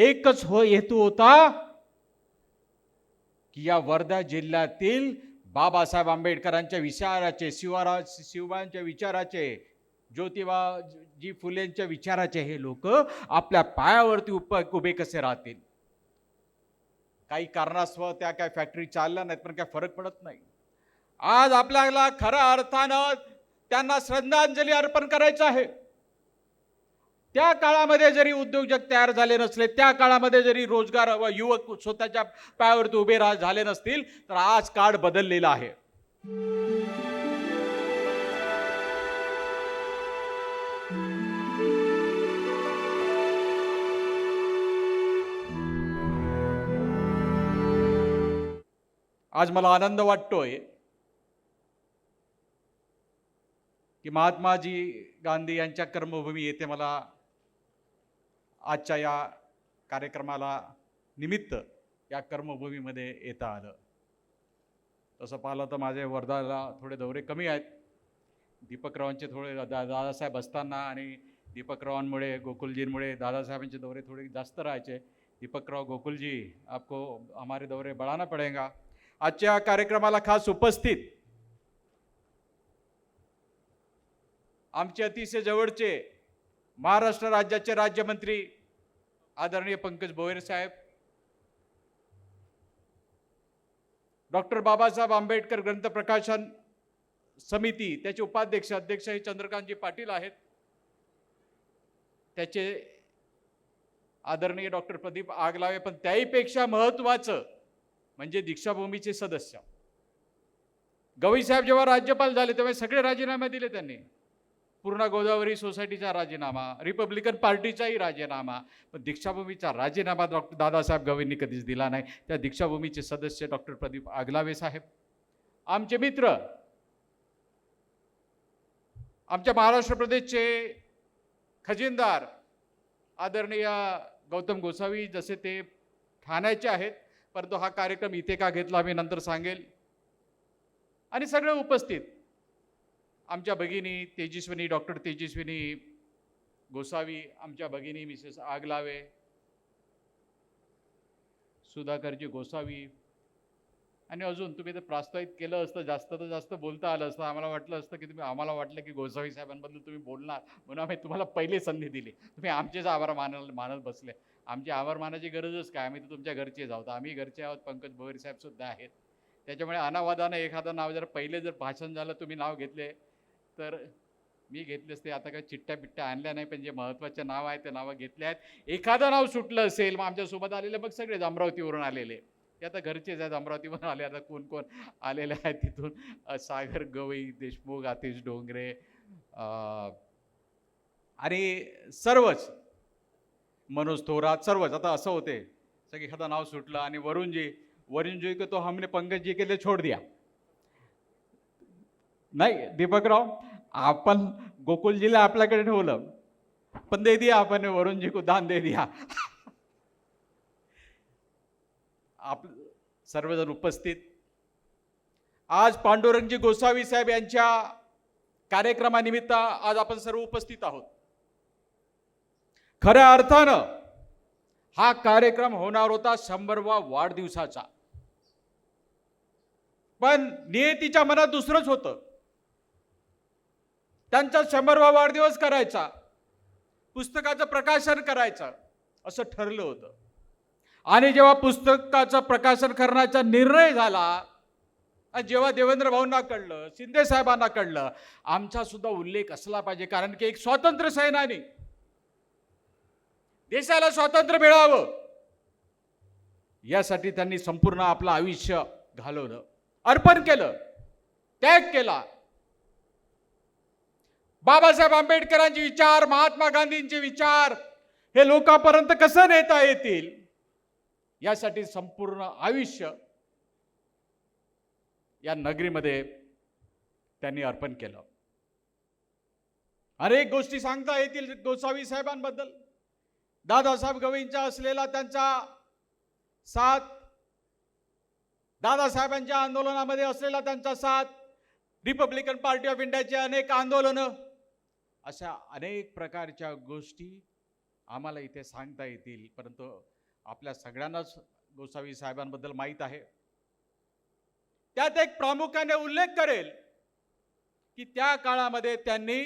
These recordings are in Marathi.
एकच हो हेतू होता की या वर्धा जिल्ह्यातील बाबासाहेब आंबेडकरांच्या विचाराचे शिवरा शिवबांच्या विचाराचे ज्योतिबाजी फुलेंच्या विचाराचे हे लोक आपल्या पायावरती उप उभे कसे राहतील? काही कारणास्तव त्या काय फॅक्टरी चालल्या नाहीत पण काय फरक पडत नाही. आज आपल्याला खऱ्या अर्थानं त्यांना श्रद्धांजली अर्पण करायचं आहे. त्या काळामध्ये जरी उद्योजक तयार झाले नसले त्या काळामध्ये जरी रोजगार व युवक स्वतःच्या पायावरती उभे राह झाले नसतील तर आज काळ बदललेला आहे. आज मला आनंद वाटतोय की महात्माजी गांधी यांच्या कर्मभूमी येथे मला आजच्या या कार्यक्रमाला निमित्त या कर्मभूमीमध्ये येता आलं. तसं पाहिलं तर माझे वर्धाला थोडे दौरे कमी आहेत. दीपकरावांचे थोडे दा दादासाहेब असताना आणि दीपकरावांमुळे गोकुलजींमुळे दादासाहेबांचे दौरे थोडे जास्त राहायचे. दीपकराव गोकुलजी आपको हमारे दौरे बढ़ाना पड़ेगा. आजच्या कार्यक्रमाला खास उपस्थित आमचे अतिशय जवळचे महाराष्ट्र राज्याचे राज्यमंत्री आदरणीय पंकज भोयर साहेब डॉक्टर बाबासाहेब आंबेडकर ग्रंथ प्रकाशन समिती त्याचे उपाध्यक्ष अध्यक्ष हे चंद्रकांतजी पाटील आहेत. त्याचे आदरणीय डॉक्टर प्रदीप आगलावे पण त्याहीपेक्षा महत्त्वाचं म्हणजे दीक्षाभूमीचे सदस्य. गवई साहेब जेव्हा राज्यपाल झाले तेव्हा सगळे राजीनामे दिले त्यांनी. पूर्ण गोदावरी सोसायटीचा राजीनामा रिपब्लिकन पार्टीचाही राजीनामा पण दीक्षाभूमीचा राजीनामा डॉक्टर दादासाहेब गवईंनी कधीच दिला नाही. त्या दीक्षाभूमीचे सदस्य डॉक्टर प्रदीप आगलावे साहेब आमचे मित्र आमच्या महाराष्ट्र प्रदेशचे खजिनदार आदरणीय गौतम गोसावी जसे ते ठाण्याचे आहेत परंतु हा कार्यक्रम इथे का घेतला मी नंतर सांगेल. आणि सगळे उपस्थित आमच्या भगिनी तेजस्विनी डॉक्टर तेजस्विनी गोसावी आमच्या भगिनी मिसेस आगलावे सुधाकरजी गोसावी आणि अजून तुम्ही तर प्रास्तावित केलं असतं जास्त तर जास्त बोलता आलं असतं. आम्हाला वाटलं असतं की तुम्ही आम्हाला वाटलं की गोसावी साहेबांबद्दल तुम्ही बोलणार. म्हणून आम्ही तुम्हाला पहिले संधी दिली. तुम्ही आमचेच आभार मानल मानत बसले. आमचे आभार मानायची गरजच काय? आम्ही तर तुमच्या घरचेच आहोत. आम्ही घरचे आहोत पंकज भोईर साहेब सुद्धा आहेत. त्याच्यामुळे अनावादानं एखादं नाव जर पहिले जर भाषण झालं तुम्ही नाव घेतले. तर मी घेतले असते. आता काय चिट्ट्या बिट्ट्या आणल्या नाही पण जे महत्त्वाचे नाव आहे ते नावं घेतले आहेत. एखादं नाव सुटलं असेल मग आमच्यासोबत आलेले मग सगळेच अमरावतीवरून आलेले. ते आता घरचेच आहेत अमरावतीवरून आले. आता कोण कोण आलेले आहेत तिथून? सागर गवई देशमुख आतिश डोंगरे आणि सर्वच. मनोज थोरात सर्वच. आता असं होते. सगळे एखादं नाव सुटलं आणि वरुणजी वरुणजी को तो हमने पंकज जी के लिए छोड़ दिया. नाही दीपकराव आपण गोकुलजीला आपल्याकडे ठेवलं. पण दे दिया आपण वरुणजी को दान दे दिया. आप सर्वजण उपस्थित. आज पांडुरंगजी गोसावी साहेब यांच्या कार्यक्रमानिमित्त आज आपण सर्व उपस्थित आहोत. खऱ्या अर्थानं हा कार्यक्रम होणार होता शंभरवा वाढदिवसाचा. पण नियतीच्या मनात दुसरंच होतं. त्यांचा शंभरवा वाढदिवस करायचा. पुस्तकाचं प्रकाशन करायचं. असं ठरलं होतं. आणि जेव्हा पुस्तकाचं प्रकाशन करण्याचा निर्णय झाला आणि जेव्हा देवेंद्र भाऊंना कळलं शिंदे साहेबांना कळलं आमचा सुद्धा उल्लेख असला पाहिजे. कारण की एक स्वातंत्र्य सेनानी. देशाला स्वातंत्र्य मिळावं. यासाठी त्यांनी संपूर्ण आपलं आयुष्य घालवलं. अर्पण केलं. त्याग केला. बाबासाहेब आंबेडकरांचे विचार महात्मा गांधींचे विचार हे लोकांपर्यंत कसं नेता येतील? यासाठी संपूर्ण आयुष्य या नगरीमध्ये त्यांनी अर्पण केलं. अनेक गोष्टी सांगता येतील गोसावी साहेबांबद्दल. दादासाहेब गवईंचा असलेला त्यांचा साथ दादासाहेबांच्या आंदोलनामध्ये असलेला त्यांचा साथ रिपब्लिकन पार्टी ऑफ इंडियाचे अनेक आंदोलनं अशा अनेक प्रकारच्या गोष्टी आम्हाला इथे सांगता येतील. परंतु आपल्या सगळ्यांनाच गोसावी साहेबांबद्दल माहीत आहे. त्यात एक प्रामुख्याने उल्लेख करेल की त्या काळामध्ये त्यांनी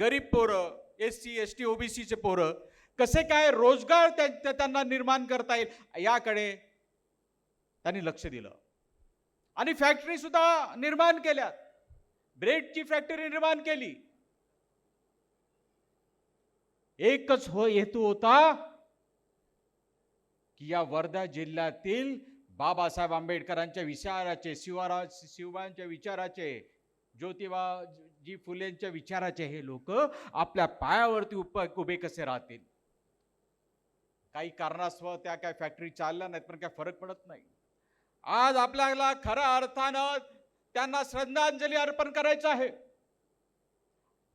गरीब पोरं एस सी एस टी ओबीसीचे पोरं कसे काय रोजगार त्या- त्यांना निर्माण करता येईल याकडे त्यांनी लक्ष दिलं. आणि फॅक्टरी सुद्धा निर्माण केल्यात. ब्रेडची फॅक्टरी निर्माण केली. एकच हो हेतू होता की या वर्धा जिल्ह्यातील बाबासाहेब आंबेडकरांच्या विचाराचे शिवरा शिवबांच्या विचाराचे ज्योतिबाजी फुलेंच्या विचाराचे हे लोक आपल्या पायावरती उप उभे कसे राहतील? काही कारणास्तव त्या काय फॅक्टरी चालल्या नाहीत पण काय फरक पडत नाही. आज आपल्याला खऱ्या अर्थानं त्यांना श्रद्धांजली अर्पण करायचं आहे.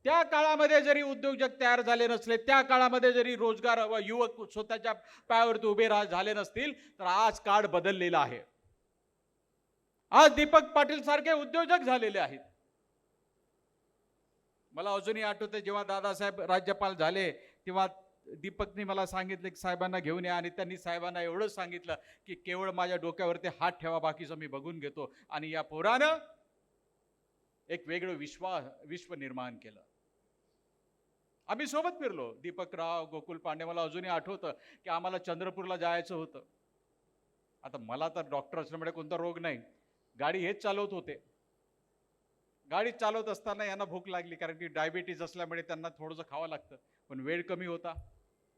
त्या काळामध्ये जरी उद्योजक तयार झाले नसले त्या काळामध्ये जरी रोजगार व युवक स्वतःच्या पायावरती उभे राह झाले नसतील तर आज काळ बदललेला आहे. आज दीपक पाटील सारखे उद्योजक झालेले आहेत. मला अजूनही आठवते जेव्हा दादासाहेब राज्यपाल झाले तेव्हा दीपकनी मला सांगितलं की साहेबांना घेऊन या आणि त्यांनी साहेबांना एवढंच सांगितलं की केवळ माझ्या डोक्यावरती हात ठेवा बाकीचं मी बघून घेतो. आणि या पोरानं एक वेगळं विश्वा विश्व निर्माण केलं. आम्ही सोबत फिरलो. दीपकराव गोकुल पांडे मला अजूनही आठवतं की आम्हाला चंद्रपूरला जायचं होतं. आता मला तर डॉक्टर असल्यामुळे कोणता रोग नाही. गाडी हेच चालवत होते. गाडी चालवत असताना यांना भूक लागली कारण की डायबिटीज असल्यामुळे त्यांना थोडंसं खावं लागतं. पण वेळ कमी होता.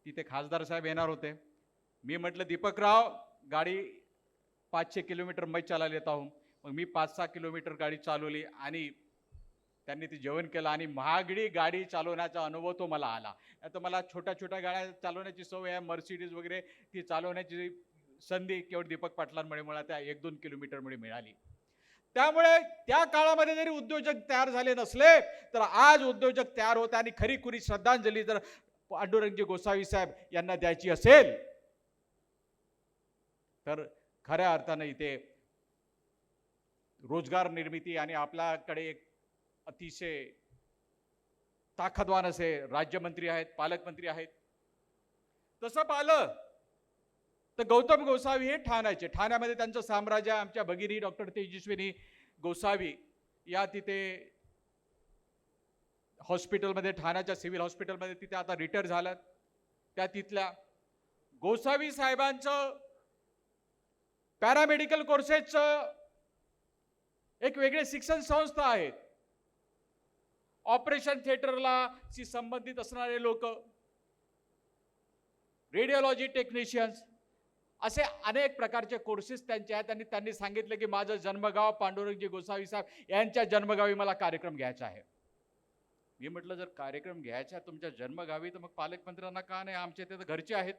तिथे खासदार साहेब येणार होते. मी म्हटलं दीपकराव गाडी पाचशे किलोमीटर मैं चालायला येत आहो. मग मी पाच सहा किलोमीटर गाडी चालवली आणि त्यांनी ते जेवण केलं आणि महागडी गाडी चालवण्याचा अनुभव तो मला आला. तर मला छोट्या छोट्या गाड्या चालवण्याची सवय आहे मर्सिडीज वगैरे ती चालवण्याची संधी केवळ दीपक पाटलांमुळे मला त्या एक दोन किलोमीटरमुळे मिळाली. त्यामुळे त्या काळामध्ये जरी उद्योजक तयार झाले नसले तर आज उद्योजक तयार होते आणि खरी खुरी श्रद्धांजली जर पांडुरंगजी गोसावी साहेब यांना द्यायची असेल तर खऱ्या अर्थानं इथे रोजगार निर्मिती आणि आपल्याकडे एक अतिशय ताकदवान असे राज्यमंत्री आहेत पालकमंत्री आहेत. तसं पालं तर गौतम गोसावी हे ठाण्याचे ठाण्यामध्ये त्यांचं साम्राज्य आमच्या भगिनी डॉक्टर तेजस्विनी गोसावी या तिथे हॉस्पिटलमध्ये ठाण्याच्या सिव्हिल हॉस्पिटलमध्ये तिथे आता रिटायर झाल्यात. त्या तिथल्या गोसावी साहेबांचं पॅरामेडिकल कोर्सेसचं एक वेगळे शिक्षण संस्था आहेत. ऑपरेशन थिएटरला शी संबंधित असणारे लोक रेडिओलॉजी टेक्निशियन्स असे अनेक प्रकारचे कोर्सेस त्यांचे आहेत. आणि त्यांनी सांगितलं की माझं जन्मगाव पांडुरंगजी गोसावी साहेब यांच्या जन्मगावी मला कार्यक्रम घ्यायचा आहे. मी म्हटलं जर कार्यक्रम घ्यायचा तुमच्या जन्मगावी तर मग पालकमंत्र्यांना का नाही? आमचे ते तर घरचे आहेत.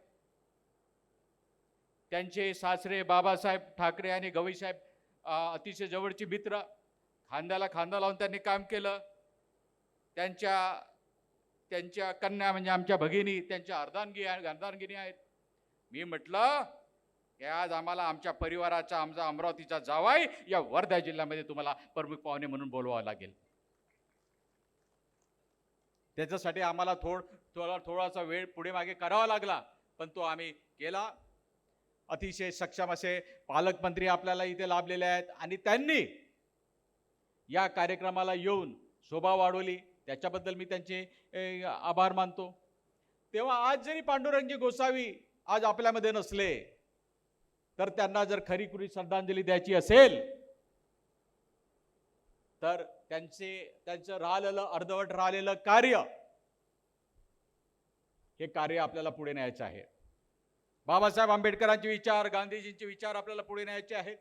त्यांचे सासरे बाबासाहेब ठाकरे आणि गवईसाहेब अतिशय जवळची मित्र खांद्याला खांदा लावून त्यांनी काम केलं. त्यांच्या त्यांच्या कन्या म्हणजे आमच्या भगिनी त्यांच्या अर्धांगी अर्धांगिनी आहेत. मी म्हटलं हे आज आम्हाला आमच्या परिवाराचा आमचा अमरावतीचा जावाई या वर्धा जिल्ह्यामध्ये तुम्हाला प्रमुख पाहुणे म्हणून बोलवावं लागेल. त्याच्यासाठी आम्हाला थोड थोडा थोडासा वेळ पुढे मागे करावा लागला पण तो आम्ही केला. अतिशय सक्षम असे पालकमंत्री आपल्याला इथे लाभलेले आहेत आणि त्यांनी या कार्यक्रमाला येऊन शोभा वाढवली. त्याच्याबद्दल मी त्यांचे आभार मानतो. तेव्हा आज जरी पांडुरंगी गोसावी आज आपल्यामध्ये नसले तर त्यांना जर खरी खुरी श्रद्धांजली द्यायची असेल तर त्यांचे त्यांचं राहिलेलं अर्धवट राहिलेलं कार्य हे कार्य आपल्याला पुढे न्यायचं आहे. बाबासाहेब आंबेडकरांचे विचार गांधीजींचे विचार आपल्याला पुढे न्यायचे आहेत.